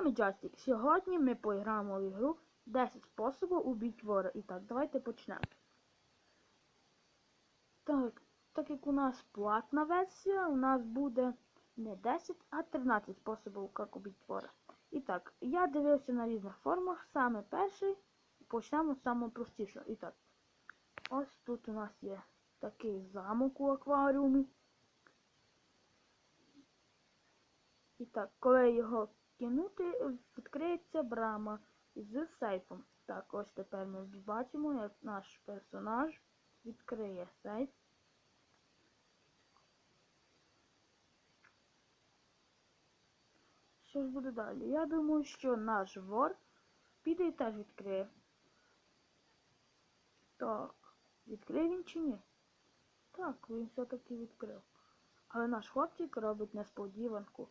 вами Джастік. Сьогодні ми поіграємо в ігру 10 способів убити вора. І так, давайте почнемо. Так, так як у нас платна версія, у нас буде не 10, а 13 способів, як убити вора. І так, я дивився на різних формах. Саме перший почнемо з самого. І так, ось тут у нас є такий замок у акваріумі. І так, коли його кинути, відкриється брама з сейфом. Так, ось тепер ми бачимо, як наш персонаж відкриє сейф. Що ж буде далі? Я думаю, що наш вор піде і теж відкриє. Так, відкриє він чи ні? Так, він все-таки відкрив. Але наш хлопчик робить несподіванку.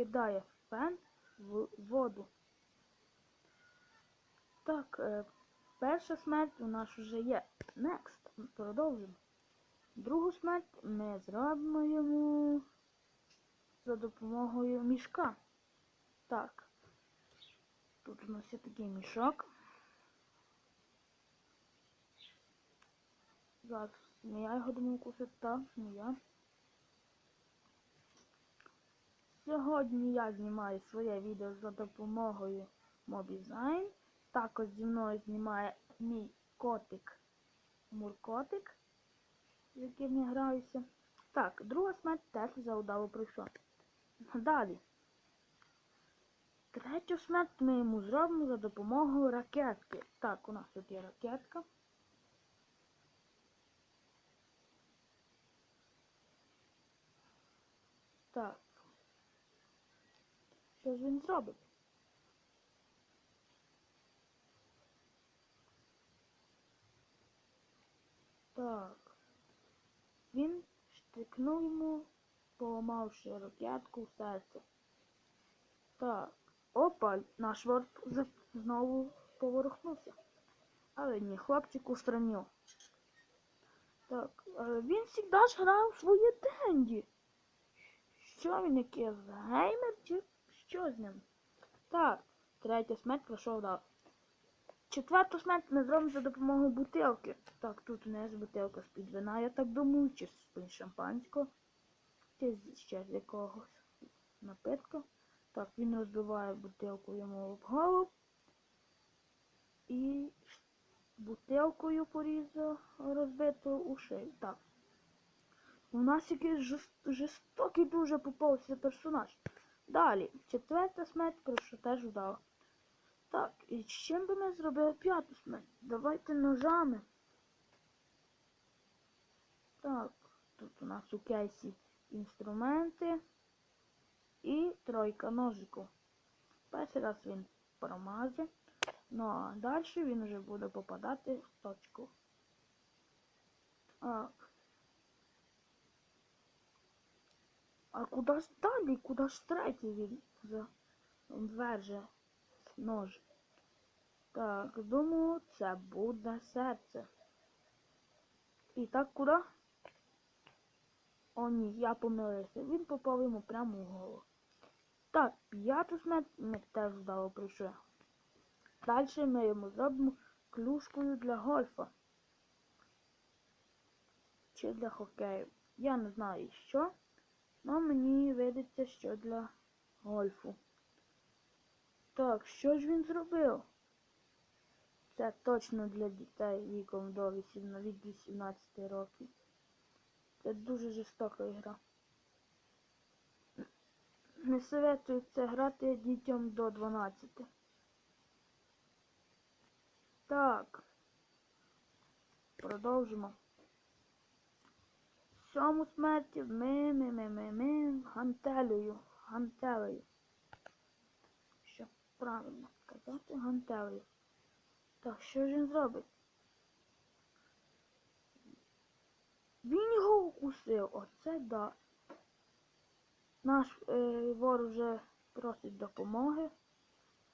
Кидає фен в воду. Так, е, перша смерть у нас вже є. Next. Продовжимо. Другу смерть ми зробимо йому за допомогою мішка. Так. Тут у нас є такий мішок. Зараз не я його думаю кусити, так, не я. Сьогодні я знімаю своє відео за допомогою Mobizine. Також зі мною знімає мій котик Муркотик, з яким я граюся. Так, друга смерть теж за удало пройшла. Далі. Третю смерть ми йому зробимо за допомогою ракетки. Так, у нас тут є ракетка. Так. Що ж він зробить? Так. Він штикнув йому, поламавши ракетку в серце. Так. Опа, наш ворд знову поворухнувся. Але ні, хлопчик устранив. Так, він завжди ж грав в свої денді. Що він який геймер що з ним? Так, третя смерть пройшов дав. Четверту смерть ми зробимо за допомогою бутилки. Так, тут у нас бутилка з-під вина, я так думаю, чи з-під шампанського, чи ще з якогось напитка. Так, він розбиває бутилку йому об голову. І бутилкою порізав розбиту у шию. Так. У нас якийсь жорст- жорстокий дуже попався персонаж. Далі, четверта смерть, про що теж вдала. Так, і з чим би ми зробили п'яту смерть? Давайте ножами. Так, тут у нас у кейсі інструменти і тройка ножику. Перший раз він промаже, ну а далі він вже буде попадати в точку. Так. А куди ж далі? Куди ж третій він за верже нож? Так, думаю, це буде серце. І так куди? О, ні, я помилився. Він попав йому прямо в голову. Так, п'яту смерть ми теж вдало прийшли. Далі ми йому зробимо клюшкою для гольфа. Чи для хокею. Я не знаю що. Ну, мені видиться, що для гольфу. Так, що ж він зробив? Це точно для дітей віком до 18, від 18 років. Це дуже жорстока ігра. Не советую це грати дітям до 12. Так. Продовжимо. Сьому смерті ми, ми, ми, ми, ми, гантелею, гантелею. Що правильно сказати, гантелею. Так, що ж він зробить? Він його укусив, оце да. Наш е, вор вже просить допомоги,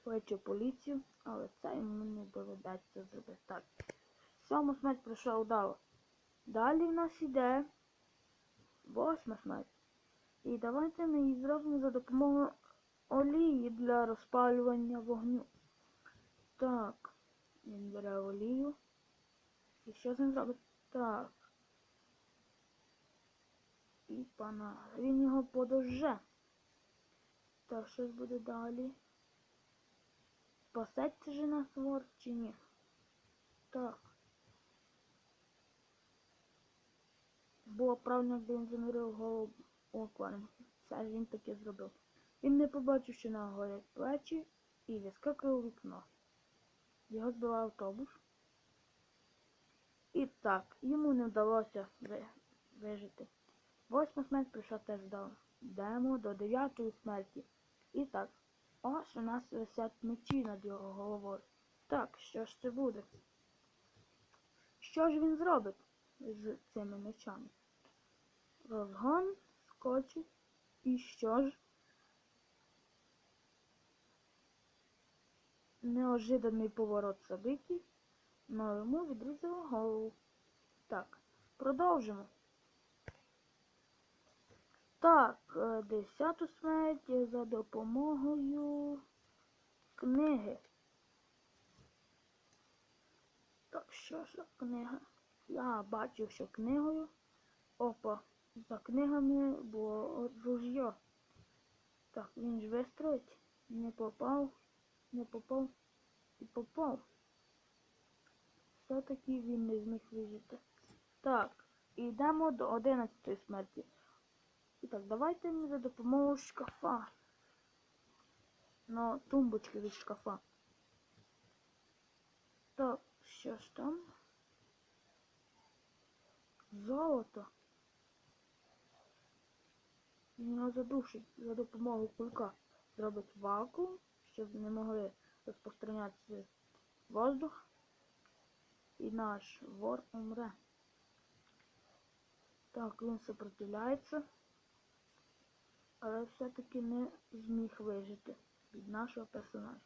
кличе поліцію, але це йому не доведеться зробити. Так. Сьому смерть пройшов удало. Далі в нас іде восьма смерть. І давайте ми її зробимо за допомогою олії для розпалювання вогню. Так, він бере олію. І що з ним зробить? Так. І пана. Він його подоже. Так, що ж буде далі? Спасеться же нас вор чи ні? Так. Було правильно, якби він занурив голову у акваріум. Це він таке зробив. Він не побачив, що на горять плечі і вискакує у вікно. Його збивав автобус. І так, йому не вдалося ви- вижити. Восьма смерть прийшла теж вдало. Йдемо до дев'ятої смерті. І так, ось у нас висять мечі над його головою. Так, що ж це буде? Що ж він зробить з цими мечами? Розгон, скочить. І що ж? Неожиданий поворот событий, но йому відрізало голову. Так, продовжимо. Так, е, десяту смерть за допомогою книги. Так, що ж книга? Я бачив, що книгою. Опа, за книгами було ружьо. Так, він ж вистроїть. Не попав, не попав і попав. Все-таки він не зміг вижити. Так, йдемо до одинадцятої смерті. І так, давайте ми за допомогою шкафа. Ну, тумбочки від шкафа. Так, що ж там? Золото. Він його задушить за допомогою кулька. Зробить вакуум, щоб не могли розпространятися воздух. І наш вор умре. Так, він сопротивляється, але все-таки не зміг вижити від нашого персонажа.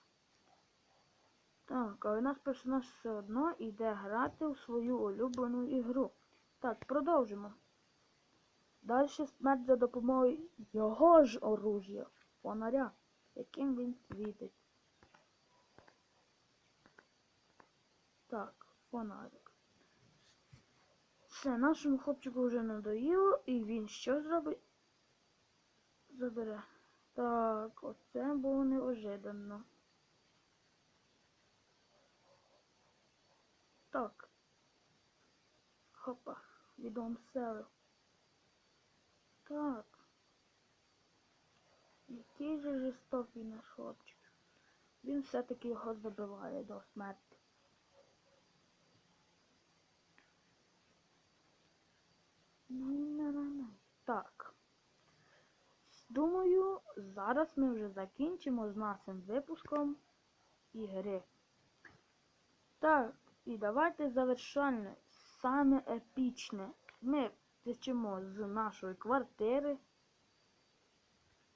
Так, але наш персонаж все одно йде грати у свою улюблену ігру. Так, продовжимо. Далі смерть за допомогою його ж оружия, фонаря, яким він світить. Так, фонарик. Все, нашому хлопчику вже надоїло, і він що зробить? Забере. Так, оце було неожиданно. Так. Хопа, відом селив. Так. Який же жорстокий наш хлопчик. Він все-таки його забиває до смерті. Так. Думаю, зараз ми вже закінчимо з нашим випуском ігри. Так, і давайте завершальне, саме епічне. Ми втечемо з нашої квартири.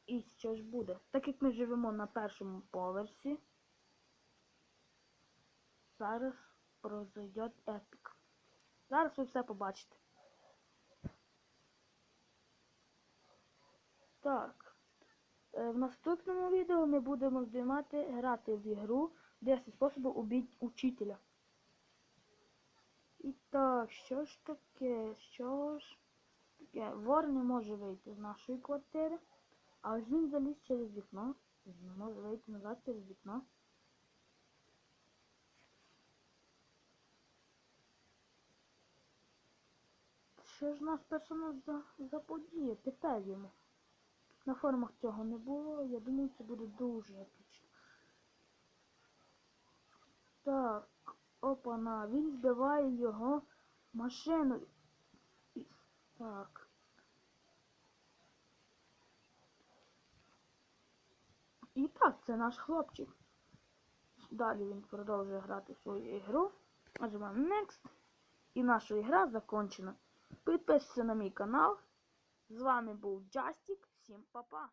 І що ж буде? Так як ми живемо на першому поверсі, зараз произойде епік. Зараз ви все побачите. Так. Е, В наступному відео ми будемо здіймати грати в ігру 10 способів убити учителя. І так, що ж таке? Що ж таке? Вор не може вийти з нашої квартири, а ось він заліз через вікно. Він може вийти назад через вікно. Що ж наш персонаж за, за подія тепер йому? На форумах цього не було, я думаю, це буде дуже епічно. Так, опана, він збиває його машиною. І- Так. І так, це наш хлопчик. Далі він продовжує грати свою ігру. Нажимаємо Next. І наша ігра закончена. Підписуйся на мій канал. З вами був Джастік. Всім па-па!